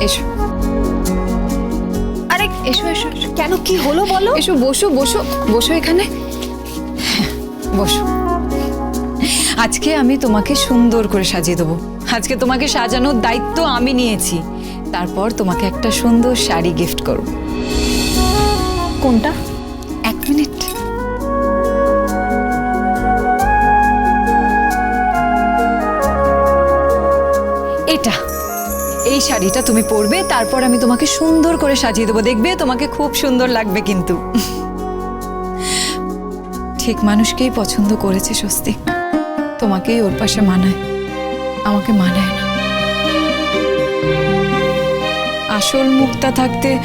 এসো। আরে এসো এসো। কেন কি হলো বলো? এসো বসো বসো বসো এখানে। বসো। আজকে আমি তোমাকে সুন্দর করে সাজিয়ে দেবো। আজকে তোমাকে সাজানোর দায়িত্ব আমি নিয়েছি। তারপর তোমাকে একটা সুন্দর শাড়ি গিফট করব। কোনটা? এই শাড়িটা তুমি পরবে তারপর আমি তোমাকে সুন্দর করে সাজিয়ে দেবো। দেখবে তোমাকে খুব সুন্দর লাগবে কিন্তু। ঠিক মানুষকেই পছন্দ করেছে স্বস্তি। তোমাকেই ওর পাশে মানায়। আমাকে মানায় না। আসল মুক্তা থাকতে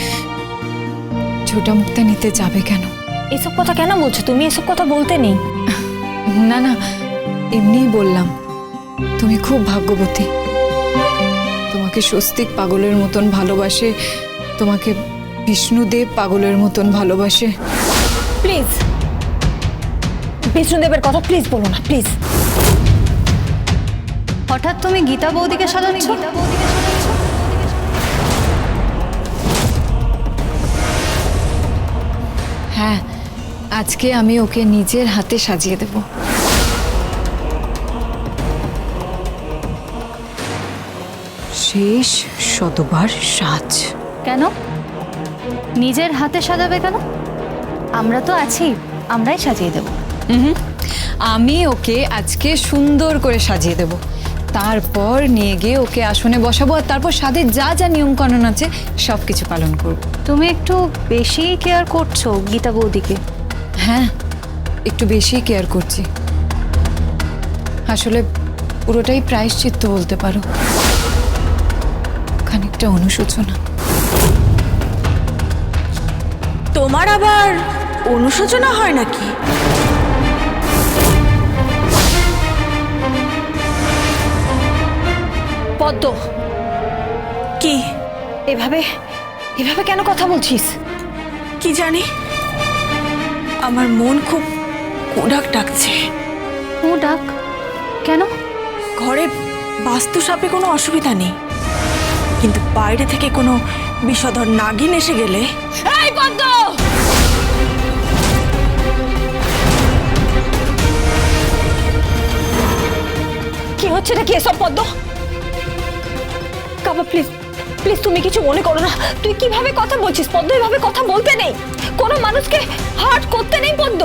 ছোটা মুক্তা নিতে যাবে কেন? এসব কথা কেন বলছো? তুমি এসব কথা বলতে নেই। না না এমনিই বললাম। তুমি খুব ভাগ্যবতী। তোমাকে স্বস্তিক পাগলের মতন ভালোবাসে তোমাকে বিষ্ণুদেব পাগলের মতন ভালোবাসে। প্লিজ বিষ্ণুদেবের কথা প্লিজ বলো না প্লিজ হঠাৎ তুমি গীতা বৌদিকে সাজাচ্ছ? হ্যাঁ আজকে আমি ওকে নিজের হাতে সাজিয়ে দেব। শেষ শতবার সাজ। কেন? নিজের হাতে সাজাবে কেন? আমরা তো আছি আমরাই সাজিয়ে দেব। হুম আমি ওকে আজকে সুন্দর করে সাজিয়ে দেব। তারপর নিয়ে গিয়ে ওকে আসনে বসাবো আর তারপর স্বাদের যা যা নিয়মকানুন আছে সব কিছু পালন করব। তুমি একটু বেশি কেয়ার করছ গীতা বৌদিকে। হ্যাঁ একটু বেশি কেয়ার করছি। আসলে পুরোটাই প্রায়শ্চিত্ত বলতে পারো। খানিকটা অনুশোচনা। তোমার আবার অনুশোচনা হয় নাকি? পদ্ম। কি? এভাবে এভাবে কেন কথা বলছিস? কি জানি? আমার মন খুব কোডাক ডাকছে। ও ডাক কেন? ঘরে বাস্তু সাপে কোনো অসুবিধা নেই। কিন্তু বাইরে থেকে কোনো বিষধর নাগিন এসে গেলে? এই পদ্ম কি হচ্ছে নাকি এসব পদ্ম কাবা প্লিজ প্লিজ তুমি কিছু মনে করো না। তুই কীভাবে কথা বলছিস পদ্ম এভাবে কথা বলতে নেই। কোনো মানুষকে হার্ট করতে নেই পদ্ম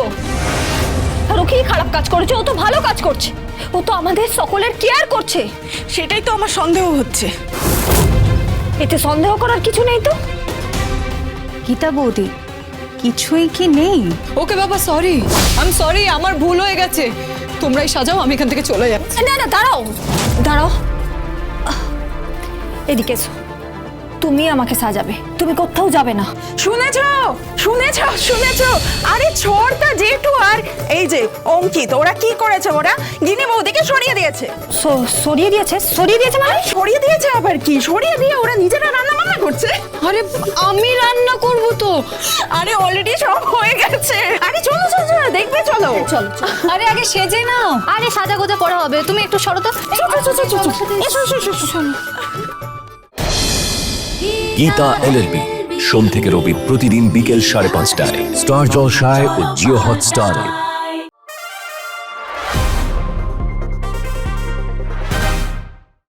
আর ও কি খারাপ কাজ করেছে? ও তো ভালো কাজ করছে। ও তো আমাদের সকলের কেয়ার করছে। সেটাই তো আমার সন্দেহ হচ্ছে। এতে সন্দেহ করার কিছু নেই তো? গীতা বৌদি কিছুই কি নেই? ওকে বাবা সরি আমি সরি আমার ভুল হয়ে গেছে। তোমরাই সাজাও আমি এখান থেকে চলে যাচ্ছি। না না দাঁড়াও। দাঁড়াও। এদিকে এসো। তুমি আমাকে সাজাবে। তুমি কোথাও যাবে না। শুনেছ? শুনেছ? শুনেছ? আরে ছোড়টা জেঠু আর এই যে অঙ্কিত ওরা কি করেছে ওরা? গিনি বৌদিকে সরিয়ে দিয়েছে। স- সরিয়ে দিয়েছে? সরিয়ে দিয়েছে মানে? সরিয়ে দিয়েছে আবার কি? সরিয়ে দিয়ে ওরা নিজেরা রান্না বান্না করছে? আরে আমি রান্না করব তো। আরে অলরেডি সব হয়ে গেছে। আরে চলো চলো চলো দেখবে চলো। চলো আরে আগে সেজে নাও। আরে সাজা গোজা পড়া হবে। তুমি একটু সরো তো। এসো এসো এসো, এসো। গীতা এলএলবি সোম থেকে রবি প্রতিদিন বিকেল সাড়ে পাঁচটায়। স্টার জলসায় ও জিও হটস্টারে।